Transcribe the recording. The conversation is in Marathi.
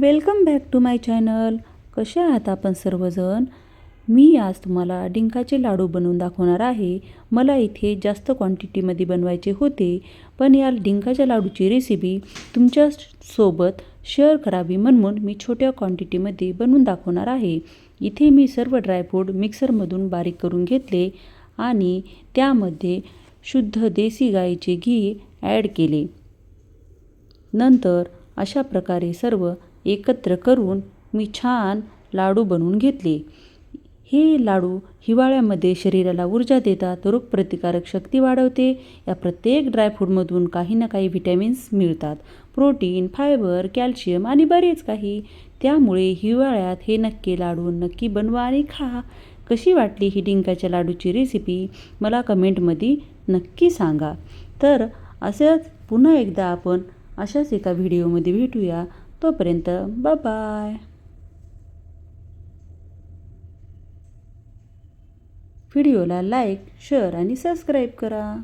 Welcome back to my channel. कसे आहात आपण सर्वजण? मी आज तुम्हाला डिंकाचे लाडू बनवून दाखवणार आहे. मला इथे जास्त क्वांटिटीमध्ये बनवायचे होते पण या डिंकाच्या लाडूची रेसिपी तुमच्यासोबत शेअर करावी म्हणून मी छोट्या क्वांटिटीमध्ये बनवून दाखवणार आहे. इथे मी सर्व ड्रायफ्रूट मिक्सरमधून बारीक करून घेतले आणि त्यामध्ये शुद्ध देसी गाईचे घी ॲड केले. नंतर अशा प्रकारे सर्व एकत्र करून मी छान लाडू बनवून घेतले. हे लाडू हिवाळ्यामध्ये शरीराला ऊर्जा देतात रोगप्रतिकारक शक्ती वाढवते. या प्रत्येक ड्रायफ्रूटमधून काही ना काही व्हिटॅमिन्स मिळतात. प्रोटीन फायबर कॅल्शियम आणि बरेच काही. त्यामुळे हिवाळ्यात हे नक्की लाडू नक्की बनवा आणि खा. कशी वाटली ही डिंकाच्या लाडूची रेसिपी मला कमेंटमध्ये नक्की सांगा. तर असंच पुन्हा एकदा आपण अशाच एका व्हिडिओमध्ये भेटूया. तोपर्यंत बाय व्हिडिओला लाईक शेअर आणि सबस्क्राईब करा.